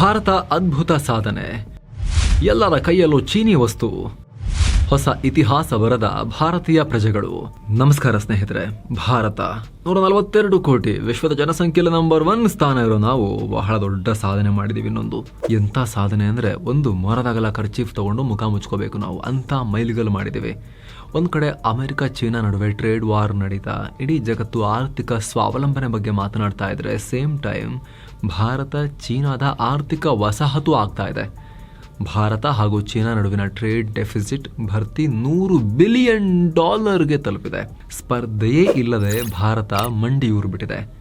ಭಾರತ ಅದ್ಭುತ ಸಾಧನೆ. ಎಲ್ಲರ ಕೈಯಲ್ಲೂ ಚೀನಿ ವಸ್ತು. ಹೊಸ ಇತಿಹಾಸ ಬರದ ಭಾರತೀಯ ಪ್ರಜೆಗಳು. ನಮಸ್ಕಾರ ಸ್ನೇಹಿತರೆ, ಭಾರತ. ನೂರ ನಲವತ್ತೆರಡು ಕೋಟಿ ವಿಶ್ವದ ಜನಸಂಖ್ಯೆಯಲ್ಲಿ ನಂಬರ್ ಒನ್ ಸ್ಥಾನ ಇರೋ ನಾವು ಬಹಳ ದೊಡ್ಡ ಸಾಧನೆ ಮಾಡಿದೀವಿ ಇನ್ನೊಂದು. ಎಂತ ಸಾಧನೆ ಅಂದ್ರೆ ಒಂದು ಮರದಾಗಲ ಖರ್ಚೀಫ್ ತಗೊಂಡು ಮುಖ ಮುಚ್ಕೋಬೇಕು ನಾವು. ಅಂತ ಮೈಲಿಗಲ್ ಮಾಡಿದ್ದೀವಿ ಒಂದ್ ಕಡೆ ಅಮೆರಿಕ, ಚೀನಾ ನಡುವೆ ಟ್ರೇಡ್ ವಾರ್ ನಡೀತಾ, ಇಡೀ ಜಗತ್ತು ಆರ್ಥಿಕ ಸ್ವಾವಲಂಬನೆ ಬಗ್ಗೆ ಮಾತನಾಡ್ತಾ ಇದ್ರೆ ಸೇಮ್ ಟೈಮ್ ಭಾರತ, ಚೀನಾದ ಆರ್ಥಿಕ ವಸಾಹತು ಆಗ್ತಾ ಇದೆ. ಭಾರತ ಹಾಗೂ ಚೀನಾ ನಡುವಿನ ಟ್ರೇಡ್ ಡೆಫಿಸಿಟ್ ಭರ್ತಿ ನೂರು ಬಿಲಿಯನ್ ಡಾಲರ್ಗೆ ತಲುಪಿದೆ. ಸ್ಪರ್ಧೆಯೇ ಇಲ್ಲದೆ Bharat ಮಂಡಿಯೂರ್ಬಿಟ್ಟಿದೆ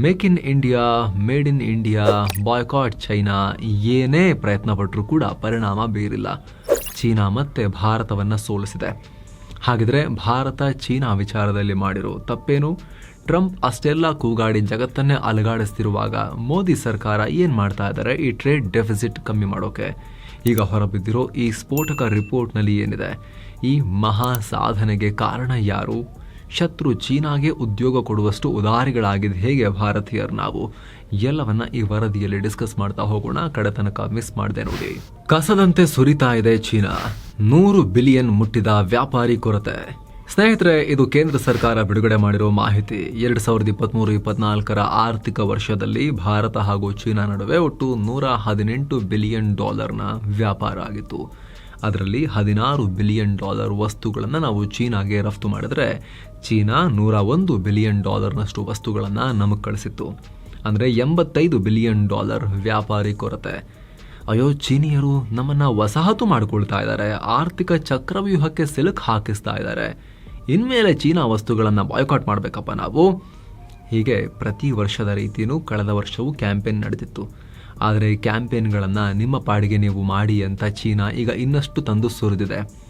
make in India made in India boycott China ಏನೇ ಪ್ರಯತ್ನ ಪಟ್ಟರೂ ಕೂಡ ಪರಿಣಾಮ ಬೀರಿಲ್ಲ. ಚೀನಾ ಮತ್ತೆ ಭಾರತವನ್ನು ಸೋಲಿಸಿದೆ. ಹಾಗಿದ್ರೆ ಭಾರತ ಚೀನಾ ವಿಚಾರದಲ್ಲಿ ಮಾಡಿರೋ ತಪ್ಪೇನು? ಟ್ರಂಪ್ ಅಷ್ಟೆಲ್ಲ ಕೂಗಾಡಿ ಜಗತ್ತನ್ನೇ ಅಲುಗಾಡಿಸ್ತಿರುವಾಗ ಮೋದಿ ಸರ್ಕಾರ ಏನು ಮಾಡ್ತಾ ಇದ್ದಾರೆ ಈ ಟ್ರೇಡ್ ಡೆಫಿಸಿಟ್ ಕಮ್ಮಿ ಮಾಡೋಕೆ. ಈಗ ಹೊರಬಿದ್ದಿರೋ ಈ ಸ್ಫೋಟಕ ರಿಪೋರ್ಟ್ನಲ್ಲಿ ಏನಿದೆ? ಈ ಮಹಾ ಸಾಧನೆಗೆ ಕಾರಣ ಯಾರು? ಶತ್ರು ಚೀನಾಗೆ ಉದ್ಯೋಗ ಕೊಡುವಷ್ಟು ಉದಾರಿಗಳಾಗಿದ್ದು ಹೇಗೆ ಭಾರತೀಯರು ನಾವು? ಎಲ್ಲವನ್ನ ಈ ವರದಿಯಲ್ಲಿ ಡಿಸ್ಕಸ್ ಮಾಡ್ತಾ ಹೋಗೋಣ. ಕಡೆ ತನಕ ಮಿಸ್ ಮಾಡಿದೆ ನೋಡಿ. ಕಸದಂತೆ ಸುರಿತಾ ಇದೆ ಚೀನಾ. ನೂರು ಬಿಲಿಯನ್ ಮುಟ್ಟಿದ ವ್ಯಾಪಾರಿ ಕೊರತೆ. ಸ್ನೇಹಿತರೆ, ಇದು ಕೇಂದ್ರ ಸರ್ಕಾರ ಬಿಡುಗಡೆ ಮಾಡಿರೋ ಮಾಹಿತಿ. ಎರಡ್ ಸಾವಿರದ ಇಪ್ಪತ್ಮೂರು ಇಪ್ಪತ್ನಾಲ್ಕರ ಆರ್ಥಿಕ ವರ್ಷದಲ್ಲಿ ಭಾರತ ಹಾಗೂ ಚೀನಾ ನಡುವೆ ಒಟ್ಟು ನೂರ ಹದಿನೆಂಟು ಬಿಲಿಯನ್ ಡಾಲರ್ನ ವ್ಯಾಪಾರ ಆಗಿತ್ತು. ಅದರಲ್ಲಿ ಹದಿನಾರು ಬಿಲಿಯನ್ ಡಾಲರ್ ವಸ್ತುಗಳನ್ನು ನಾವು ಚೀನಾಗೆ ರಫ್ತು ಮಾಡಿದರೆ, ಚೀನಾ ನೂರ ಒಂದು ಬಿಲಿಯನ್ ಡಾಲರ್ನಷ್ಟು ವಸ್ತುಗಳನ್ನು ನಮಗೆ ಕಳಿಸಿತ್ತು. ಅಂದರೆ ಎಂಬತ್ತೈದು ಬಿಲಿಯನ್ ಡಾಲರ್ ವ್ಯಾಪಾರಿ ಕೊರತೆ. ಅಯ್ಯೋ, ಚೀನಿಯರು ನಮ್ಮನ್ನ ವಸಾಹತು ಮಾಡಿಕೊಳ್ತಾ ಇದ್ದಾರೆ. ಆರ್ಥಿಕ ಚಕ್ರವ್ಯೂಹಕ್ಕೆ ಸಿಲುಕ್ ಹಾಕಿಸ್ತಾ ಇದ್ದಾರೆ. ಇನ್ಮೇಲೆ ಚೀನಾ ವಸ್ತುಗಳನ್ನು ಬಾಯ್ಕಾಟ್ ಮಾಡಬೇಕಪ್ಪ ನಾವು. ಹೀಗೆ ಪ್ರತಿ ವರ್ಷದ ರೀತಿಯೂ ಕಳೆದ ವರ್ಷವೂ ಕ್ಯಾಂಪೇನ್ ನಡೆದಿತ್ತು. ಆದರೆ ಕ್ಯಾಂಪೇನ್ಗಳನ್ನು ನಿಮ್ಮ ಪಾಡಿಗೆ ನೀವು ಮಾಡಿ ಅಂತ ಚೀನಾ ಈಗ ಇನ್ನಷ್ಟು ತಂದು ಸುರಿದಿದೆ.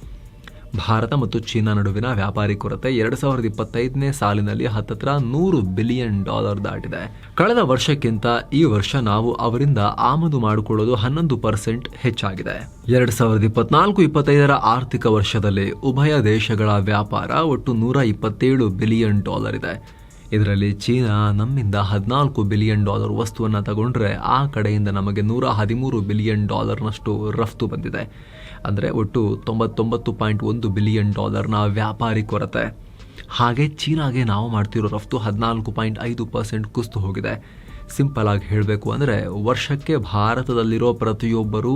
ಭಾರತ ಮತ್ತು ಚೀನಾ ನಡುವಿನ ವ್ಯಾಪಾರಿ ಕೊರತೆ ಎರಡ್ ಸಾವಿರದ ಇಪ್ಪತ್ತೈದನೇ ಸಾಲಿನಲ್ಲಿ ಹತ್ತತ್ರ ನೂರು ಬಿಲಿಯನ್ ಡಾಲರ್ ದಾಟಿದೆ. ಕಳೆದ ವರ್ಷಕ್ಕಿಂತ ಈ ವರ್ಷ ನಾವು ಅವರಿಂದ ಆಮದು ಮಾಡಿಕೊಳ್ಳೋದು ಹನ್ನೊಂದು ಪರ್ಸೆಂಟ್ ಹೆಚ್ಚಾಗಿದೆ. ಎರಡ್ ಸಾವಿರದ ಇಪ್ಪತ್ನಾಲ್ಕು ಇಪ್ಪತ್ತೈದರ ಆರ್ಥಿಕ ವರ್ಷದಲ್ಲಿ ಉಭಯ ದೇಶಗಳ ವ್ಯಾಪಾರ ಒಟ್ಟು ನೂರ ಇಪ್ಪತ್ತೇಳು ಬಿಲಿಯನ್ ಡಾಲರ್ ಇದೆ. ಇದರಲ್ಲಿ ಚೀನಾ ನಮ್ಮಿಂದ ಹದಿನಾಲ್ಕು ಬಿಲಿಯನ್ ಡಾಲರ್ ವಸ್ತುವನ್ನು ತಗೊಂಡ್ರೆ ಆ ಕಡೆಯಿಂದ ನಮಗೆ ನೂರ ಹದಿಮೂರು ಬಿಲಿಯನ್ ಡಾಲರ್ನಷ್ಟು ರಫ್ತು ಬಂದಿದೆ. ಅಂದರೆ ಒಟ್ಟು ತೊಂಬತ್ತೊಂಬತ್ತು ಪಾಯಿಂಟ್ ಒಂದು ಬಿಲಿಯನ್ ಡಾಲರ್ನ ವ್ಯಾಪಾರಿ ಕೊರತೆ. ಹಾಗೆ ಚೀನಾಗೆ ನಾವು ಮಾಡ್ತಿರೋ ರಫ್ತು ಹದಿನಾಲ್ಕು ಪಾಯಿಂಟ್ ಐದು ಪರ್ಸೆಂಟ್ ಕುಸ್ತು ಹೋಗಿದೆ. ಸಿಂಪಲ್ ಆಗಿ ಹೇಳಬೇಕು ಅಂದರೆ ವರ್ಷಕ್ಕೆ ಭಾರತದಲ್ಲಿರೋ ಪ್ರತಿಯೊಬ್ಬರೂ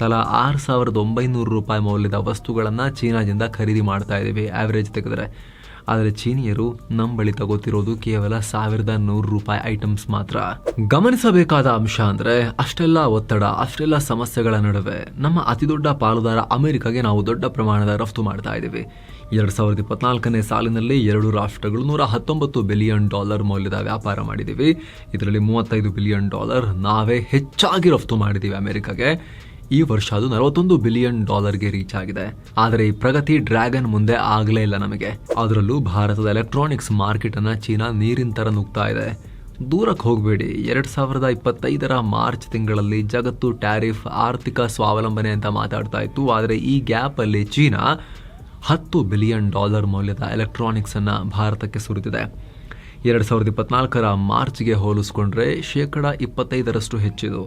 ತಲಾ ಆರು ಸಾವಿರದ ಒಂಬೈನೂರು ರೂಪಾಯಿ ಮೌಲ್ಯದ ವಸ್ತುಗಳನ್ನು ಚೀನಾದಿಂದ ಖರೀದಿ ಮಾಡ್ತಾ ಇದ್ದೀವಿ ಆ್ಯಾವ್ರೇಜ್ ತೆಗೆದ್ರೆ. ಆದರೆ ಚೀನಿಯರು ನಮ್ಮ ಬಳಿ ತಗೋತಿರೋದು ಕೇವಲ ಸಾವಿರದ ನೂರು ರೂಪಾಯಿ ಐಟಮ್ಸ್ ಮಾತ್ರ. ಗಮನಿಸಬೇಕಾದ ಅಂಶ ಅಂದ್ರೆ ಅಷ್ಟೆಲ್ಲ ಒತ್ತಡ, ಅಷ್ಟೆಲ್ಲ ಸಮಸ್ಯೆಗಳ ನಡುವೆ ನಮ್ಮ ಅತಿದೊಡ್ಡ ಪಾಲುದಾರ ಅಮೆರಿಕಗೆ ನಾವು ದೊಡ್ಡ ಪ್ರಮಾಣದ ರಫ್ತು ಮಾಡ್ತಾ ಇದ್ದೀವಿ. ಎರಡ್ ಸಾವಿರದ ಇಪ್ಪತ್ನಾಲ್ಕನೇ ಸಾಲಿನಲ್ಲಿ ಎರಡು ರಾಷ್ಟ್ರಗಳು ನೂರ ಹತ್ತೊಂಬತ್ತು ಬಿಲಿಯನ್ ಡಾಲರ್ ಮೌಲ್ಯದ ವ್ಯಾಪಾರ ಮಾಡಿದ್ದೀವಿ. ಇದರಲ್ಲಿ ಮೂವತ್ತೈದು ಬಿಲಿಯನ್ ಡಾಲರ್ ನಾವೇ ಹೆಚ್ಚಾಗಿ ರಫ್ತು ಮಾಡಿದ್ದೀವಿ ಅಮೆರಿಕಗೆ. ಈ ವರ್ಷ ಅದು ನಲವತ್ತೊಂದು ಬಿಲಿಯನ್ ಡಾಲರ್ಗೆ ರೀಚ್ ಆಗಿದೆ. ಆದರೆ ಈ ಪ್ರಗತಿ ಡ್ರ್ಯಾಗನ್ ಮುಂದೆ ಆಗಲೇ ಇಲ್ಲ ನಮಗೆ. ಅದರಲ್ಲೂ ಭಾರತದ ಎಲೆಕ್ಟ್ರಾನಿಕ್ಸ್ ಮಾರ್ಕೆಟ್ ಅನ್ನ ಚೀನಾ ನೀರಿನ ತರ ನುಗ್ತಾ ಇದೆ. ದೂರಕ್ಕೆ ಹೋಗಬೇಡಿ. ಎರಡ್ ಸಾವಿರದ ಇಪ್ಪತ್ತೈದರ ಮಾರ್ಚ್ ತಿಂಗಳಲ್ಲಿ ಜಗತ್ತು ಟ್ಯಾರಿಫ್ ಆರ್ಥಿಕ ಸ್ವಾವಲಂಬನೆ ಅಂತ ಮಾತಾಡ್ತಾ ಇತ್ತು. ಆದರೆ ಈ ಗ್ಯಾಪ್ ಅಲ್ಲಿ ಚೀನಾ ಹತ್ತು ಬಿಲಿಯನ್ ಡಾಲರ್ ಮೌಲ್ಯದ ಎಲೆಕ್ಟ್ರಾನಿಕ್ಸ್ ಅನ್ನ ಭಾರತಕ್ಕೆ ಸುರಿದಿದೆ. ಎರಡ್ ಸಾವಿರದ ಇಪ್ಪತ್ನಾಲ್ಕರ ಮಾರ್ಚ್ಗೆ ಹೋಲಿಸ್ಕೊಂಡ್ರೆ ಶೇಕಡ ಇಪ್ಪತ್ತೈದರಷ್ಟು ಹೆಚ್ಚಿದು.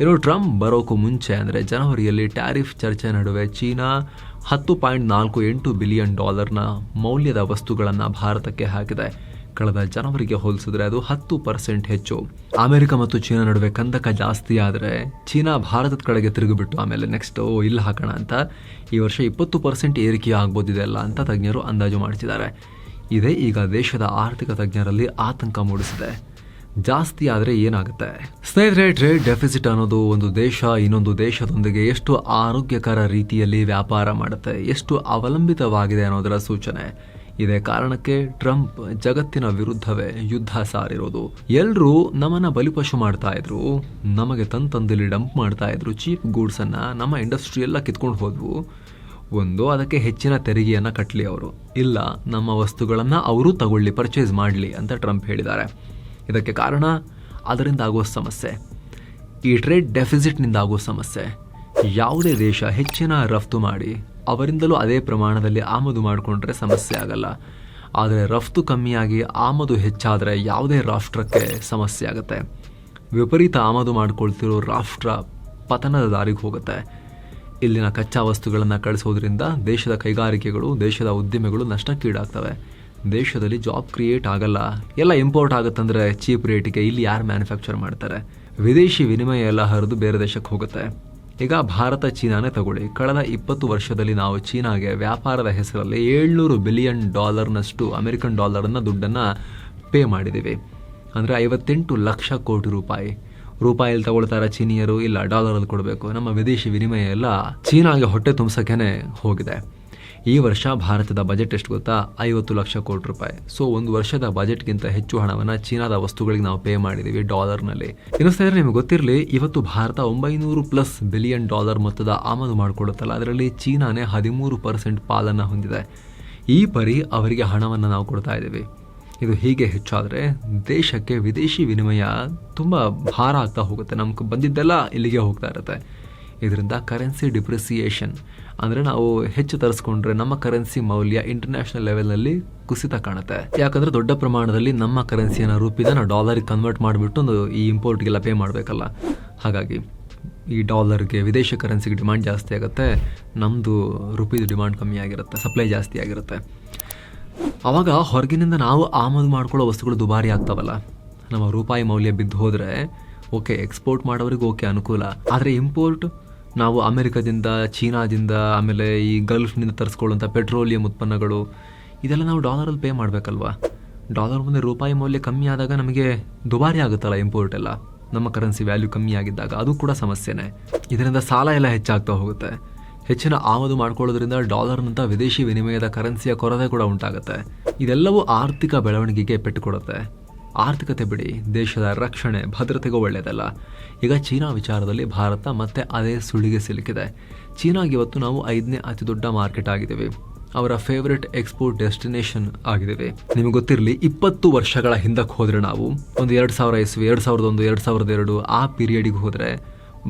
ಇನ್ನು ಟ್ರಂಪ್ ಬರೋಕ್ಕೂ ಮುಂಚೆ ಅಂದರೆ ಜನವರಿಯಲ್ಲಿ ಟ್ಯಾರಿಫ್ ಚರ್ಚೆ ನಡುವೆ ಚೀನಾ ಹತ್ತು ಪಾಯಿಂಟ್ ನಾಲ್ಕು ಎಂಟು ಬಿಲಿಯನ್ ಡಾಲರ್ನ ಮೌಲ್ಯದ ವಸ್ತುಗಳನ್ನು ಭಾರತಕ್ಕೆ ಹಾಕಿದೆ. ಕಳೆದ ಜನವರಿಗೆ ಹೋಲಿಸಿದ್ರೆ ಅದು ಹತ್ತು ಪರ್ಸೆಂಟ್ ಹೆಚ್ಚು. ಅಮೆರಿಕ ಮತ್ತು ಚೀನಾ ನಡುವೆ ಕಂದಕ ಜಾಸ್ತಿ ಆದರೆ ಚೀನಾ ಭಾರತದ ಕಡೆಗೆ ತಿರುಗಿಬಿಟ್ಟು ಆಮೇಲೆ ನೆಕ್ಸ್ಟ್ ಇಲ್ಲಿ ಹಾಕೋಣ ಅಂತ ಈ ವರ್ಷ ಇಪ್ಪತ್ತು ಪರ್ಸೆಂಟ್ ಏರಿಕೆ ಆಗ್ಬೋದಿದೆಯಲ್ಲ ಅಂತ ತಜ್ಞರು ಅಂದಾಜು ಮಾಡಿಸಿದ್ದಾರೆ ಇದೇ ಈಗ ದೇಶದ ಆರ್ಥಿಕ ತಜ್ಞರಲ್ಲಿ ಆತಂಕ ಮೂಡಿಸಿದೆ. ಜಾಸ್ತಿ ಆದರೆ ಏನಾಗುತ್ತೆ? ಸ್ನೇಹಿತರೆ, ಟ್ರೇಡ್ ಡೆಫಿಸಿಟ್ ಅನ್ನೋದು ಒಂದು ದೇಶ, ಇನ್ನೊಂದು ದೇಶದೊಂದಿಗೆ ಎಷ್ಟು ಆರೋಗ್ಯಕರ ರೀತಿಯಲ್ಲಿ ವ್ಯಾಪಾರ ಮಾಡುತ್ತೆ, ಎಷ್ಟು ಅವಲಂಬಿತವಾಗಿದೆ ಅನ್ನೋದರ ಸೂಚನೆ. ಇದೇ ಕಾರಣಕ್ಕೆ ಟ್ರಂಪ್ ಜಗತ್ತಿನ ವಿರುದ್ಧವೇ ಯುದ್ಧ ಸಾರಿರೋದು. ಎಲ್ಲರೂ ನಮ್ಮನ್ನ ಬಲಿಪಶು ಮಾಡ್ತಾ ಇದ್ರು, ನಮಗೆ ತಂತಂದಲ್ಲಿ ತಂದಿಲ್ಲಿ ಡಂಪ್ ಮಾಡ್ತಾ ಇದ್ರು, ಚೀಪ್ ಗೂಡ್ಸ್ ಅನ್ನ ನಮ್ಮ ಇಂಡಸ್ಟ್ರಿ ಎಲ್ಲ ಕಿತ್ಕೊಂಡು ಹೋದ್ವು. ಒಂದು, ಅದಕ್ಕೆ ಹೆಚ್ಚಿನ ತೆರಿಗೆಯನ್ನ ಕಟ್ಟಲಿ ಅವರು. ಇಲ್ಲ, ನಮ್ಮ ವಸ್ತುಗಳನ್ನ ಅವರು ತಗೊಳ್ಳಿ, ಪರ್ಚೇಸ್ ಮಾಡಲಿ ಅಂತ ಟ್ರಂಪ್ ಹೇಳಿದ್ದಾರೆ. ಇದಕ್ಕೆ ಕಾರಣ ಅದರಿಂದ ಆಗುವ ಸಮಸ್ಯೆ. ಈ ಟ್ರೇಡ್ ಡೆಫಿಸಿಟ್ನಿಂದ ಆಗುವ ಸಮಸ್ಯೆ. ಯಾವುದೇ ದೇಶ ಹೆಚ್ಚಿನ ರಫ್ತು ಮಾಡಿ, ಅವರಿಂದಲೂ ಅದೇ ಪ್ರಮಾಣದಲ್ಲಿ ಆಮದು ಮಾಡಿಕೊಂಡ್ರೆ ಸಮಸ್ಯೆ ಆಗಲ್ಲ. ಆದರೆ ರಫ್ತು ಕಮ್ಮಿಯಾಗಿ ಆಮದು ಹೆಚ್ಚಾದರೆ ಯಾವುದೇ ರಾಷ್ಟ್ರಕ್ಕೆ ಸಮಸ್ಯೆ ಆಗುತ್ತೆ. ವಿಪರೀತ ಆಮದು ಮಾಡಿಕೊಳ್ತಿರೋ ರಾಷ್ಟ್ರ ಪತನದ ದಾರಿಗೆ ಹೋಗುತ್ತೆ. ಇಲ್ಲಿನ ಕಚ್ಚಾ ವಸ್ತುಗಳನ್ನು ಕಳಿಸೋದ್ರಿಂದ ದೇಶದ ಕೈಗಾರಿಕೆಗಳು, ದೇಶದ ಉದ್ದಿಮೆಗಳು ನಷ್ಟಕ್ಕೀಡಾಗ್ತವೆ. ದೇಶದಲ್ಲಿ ಜಾಬ್ ಕ್ರಿಯೇಟ್ ಆಗಲ್ಲ, ಎಲ್ಲ ಇಂಪೋರ್ಟ್ ಆಗುತ್ತಂದ್ರೆ ಚೀಪ್ ರೇಟಿಗೆ ಇಲ್ಲಿ ಯಾರು ಮ್ಯಾನುಫ್ಯಾಕ್ಚರ್ ಮಾಡ್ತಾರೆ? ವಿದೇಶಿ ವಿನಿಮಯ ಎಲ್ಲ ಹರಿದು ಬೇರೆ ದೇಶಕ್ಕೆ ಹೋಗುತ್ತೆ. ಈಗ ಭಾರತ ಚೀನಾನೇ ತಗೊಳ್ಳಿ. ಕಳೆದ ಇಪ್ಪತ್ತು ವರ್ಷದಲ್ಲಿ ನಾವು ಚೀನಾಗೆ ವ್ಯಾಪಾರದ ಹೆಸರಲ್ಲಿ ಏಳ್ನೂರು ಬಿಲಿಯನ್ ಡಾಲರ್ನಷ್ಟು ಅಮೆರಿಕನ್ ಡಾಲರ್ನ ದುಡ್ಡನ್ನು ಪೇ ಮಾಡಿದ್ದೀವಿ ಅಂದರೆ ಐವತ್ತೆಂಟು ಲಕ್ಷ ಕೋಟಿ ರೂಪಾಯಿ. ರೂಪಾಯಲ್ಲಿ ತಗೊಳ್ತಾರೆ ಚೀನಿಯರು? ಇಲ್ಲ ಡಾಲರಲ್ಲಿ ಕೊಡಬೇಕು. ನಮ್ಮ ವಿದೇಶಿ ವಿನಿಮಯ ಎಲ್ಲ ಚೀನಾಗೆ ಹೊಟ್ಟೆ ತುಂಬಿಸೋಕೆ ಹೋಗಿದೆ. ಈ ವರ್ಷ ಭಾರತದ ಬಜೆಟ್ ಎಷ್ಟು ಗೊತ್ತಾ? ಐವತ್ತು ಲಕ್ಷ ಕೋಟಿ ರೂಪಾಯಿ. ಸೊ ಒಂದು ವರ್ಷದ ಬಜೆಟ್ಗಿಂತ ಹೆಚ್ಚು ಹಣವನ್ನು ಚೀನಾದ ವಸ್ತುಗಳಿಗೆ ನಾವು ಪೇ ಮಾಡಿದ್ದೀವಿ ಡಾಲರ್ನಲ್ಲಿ ಸ್ನೇಹಿತರೆ ನಿಮಗೆ ಗೊತ್ತಿರಲಿ, ಇವತ್ತು ಭಾರತ ಒಂಬೈನೂರು ಪ್ಲಸ್ ಬಿಲಿಯನ್ ಡಾಲರ್ ಮೊತ್ತದ ಆಮದು ಮಾಡಿಕೊಳ್ಳುತ್ತಲ್ಲ ಅದರಲ್ಲಿ ಚೀನಾನೇ ಹದಿಮೂರು ಪರ್ಸೆಂಟ್ ಪಾಲನ್ನು ಹೊಂದಿದೆ. ಈ ಪರಿ ಅವರಿಗೆ ಹಣವನ್ನು ನಾವು ಕೊಡ್ತಾ ಇದ್ದೀವಿ. ಇದು ಹೀಗೆ ಹೆಚ್ಚಾದರೆ ದೇಶಕ್ಕೆ ವಿದೇಶಿ ವಿನಿಮಯ ತುಂಬ ಭಾರ ಆಗ್ತಾ ಹೋಗುತ್ತೆ. ನಮ್ಗೆ ಬಂದಿದ್ದೆಲ್ಲ ಇಲ್ಲಿಗೆ ಹೋಗ್ತಾ ಇರುತ್ತೆ. ಇದರಿಂದ ಕರೆನ್ಸಿ ಡಿಪ್ರಿಸಿಯೇಷನ್ ಅಂದರೆ ನಾವು ಹೆಚ್ಚು ತರಿಸ್ಕೊಂಡ್ರೆ ನಮ್ಮ ಕರೆನ್ಸಿ ಮೌಲ್ಯ ಇಂಟರ್ನ್ಯಾಷನಲ್ ಲೆವೆಲ್ನಲ್ಲಿ ಕುಸಿತ ಕಾಣುತ್ತೆ. ಯಾಕಂದರೆ ದೊಡ್ಡ ಪ್ರಮಾಣದಲ್ಲಿ ನಮ್ಮ ಕರೆನ್ಸಿಯನ್ನು ರೂಪಿದ ನಾವು ಡಾಲರಿಗೆ ಕನ್ವರ್ಟ್ ಮಾಡಿಬಿಟ್ಟು ಒಂದು ಈ ಇಂಪೋರ್ಟ್ಗೆಲ್ಲ ಪೇ ಮಾಡಬೇಕಲ್ಲ. ಹಾಗಾಗಿ ಈ ಡಾಲರ್ಗೆ ವಿದೇಶಿ ಕರೆನ್ಸಿಗೆ ಡಿಮಾಂಡ್ ಜಾಸ್ತಿ ಆಗುತ್ತೆ ನಮ್ಮದು ರುಪೀಸ್ ಡಿಮಾಂಡ್ ಕಮ್ಮಿ ಆಗಿರುತ್ತೆ ಸಪ್ಲೈ ಜಾಸ್ತಿ ಆಗಿರುತ್ತೆ. ಆವಾಗ ಹೊರಗಿನಿಂದ ನಾವು ಆಮದು ಮಾಡ್ಕೊಳ್ಳೋ ವಸ್ತುಗಳು ದುಬಾರಿ ಆಗ್ತಾವಲ್ಲ. ನಮ್ಮ ರೂಪಾಯಿ ಮೌಲ್ಯ ಬಿದ್ದು ಹೋದರೆ ಓಕೆ ಎಕ್ಸ್ಪೋರ್ಟ್ ಮಾಡೋರಿಗೆ ಓಕೆ ಅನುಕೂಲ. ಆದರೆ ಇಂಪೋರ್ಟ್ ನಾವು ಅಮೆರಿಕದಿಂದ, ಚೀನಾದಿಂದ, ಆಮೇಲೆ ಈ ಗಲ್ಫ್ನಿಂದ ತರಿಸ್ಕೊಳ್ಳುವಂಥ ಪೆಟ್ರೋಲಿಯಂ ಉತ್ಪನ್ನಗಳು, ಇದೆಲ್ಲ ನಾವು ಡಾಲರಲ್ಲಿ ಪೇ ಮಾಡಬೇಕಲ್ವಾ? ಡಾಲರ್ ಮುಂದೆ ರೂಪಾಯಿ ಮೌಲ್ಯ ಕಮ್ಮಿ ಆದಾಗ ನಮಗೆ ದುಬಾರಿ ಆಗುತ್ತಲ್ಲ ಇಂಪೋರ್ಟ್ ಎಲ್ಲ. ನಮ್ಮ ಕರೆನ್ಸಿ ವ್ಯಾಲ್ಯೂ ಕಮ್ಮಿ ಆಗಿದ್ದಾಗ ಅದು ಕೂಡ ಸಮಸ್ಯೆನೇ. ಇದರಿಂದ ಸಾಲ ಎಲ್ಲ ಹೆಚ್ಚಾಗ್ತಾ ಹೋಗುತ್ತೆ. ಹೆಚ್ಚಿನ ಆಮದು ಮಾಡ್ಕೊಳ್ಳೋದ್ರಿಂದ ಡಾಲರ್ನಂಥ ವಿದೇಶಿ ವಿನಿಮಯದ ಕರೆನ್ಸಿಯ ಕೊರತೆ ಕೂಡ ಉಂಟಾಗುತ್ತೆ. ಇದೆಲ್ಲವೂ ಆರ್ಥಿಕ ಬೆಳವಣಿಗೆಗೆ ಪೆಟ್ಟು ಕೊಡುತ್ತೆ. ಆರ್ಥಿಕತೆ ಬಿಡಿ, ದೇಶದ ರಕ್ಷಣೆ, ಭದ್ರತೆಗೂ ಒಳ್ಳೆಯದಲ್ಲ. ಈಗ ಚೀನಾ ವಿಚಾರದಲ್ಲಿ ಭಾರತ ಮತ್ತೆ ಅದೇ ಸುಳಿಗೆ ಸಿಲುಕಿದೆ. ಚೀನಾಗೆ ಇವತ್ತು ನಾವು ಐದನೇ ಅತಿ ದೊಡ್ಡ ಮಾರ್ಕೆಟ್ ಆಗಿದ್ದೇವೆ. ಅವರ ಫೇವರೆಟ್ ಎಕ್ಸ್ಪೋರ್ಟ್ ಡೆಸ್ಟಿನೇಷನ್ ಆಗಿದ್ದೇವೆ. ನಿಮಗೆ ಗೊತ್ತಿರಲಿ, ಇಪ್ಪತ್ತು ವರ್ಷಗಳ ಹಿಂದಕ್ಕೆ ಹೋದರೆ ನಾವು ಒಂದು ಎರಡು ಸಾವಿರ ಇಸ್ವಿ, ಎರಡು ಸಾವಿರದ ಒಂದು, ಎರಡು ಸಾವಿರದ ಎರಡು ಆ ಪೀರಿಯಡಿಗೆ ಹೋದರೆ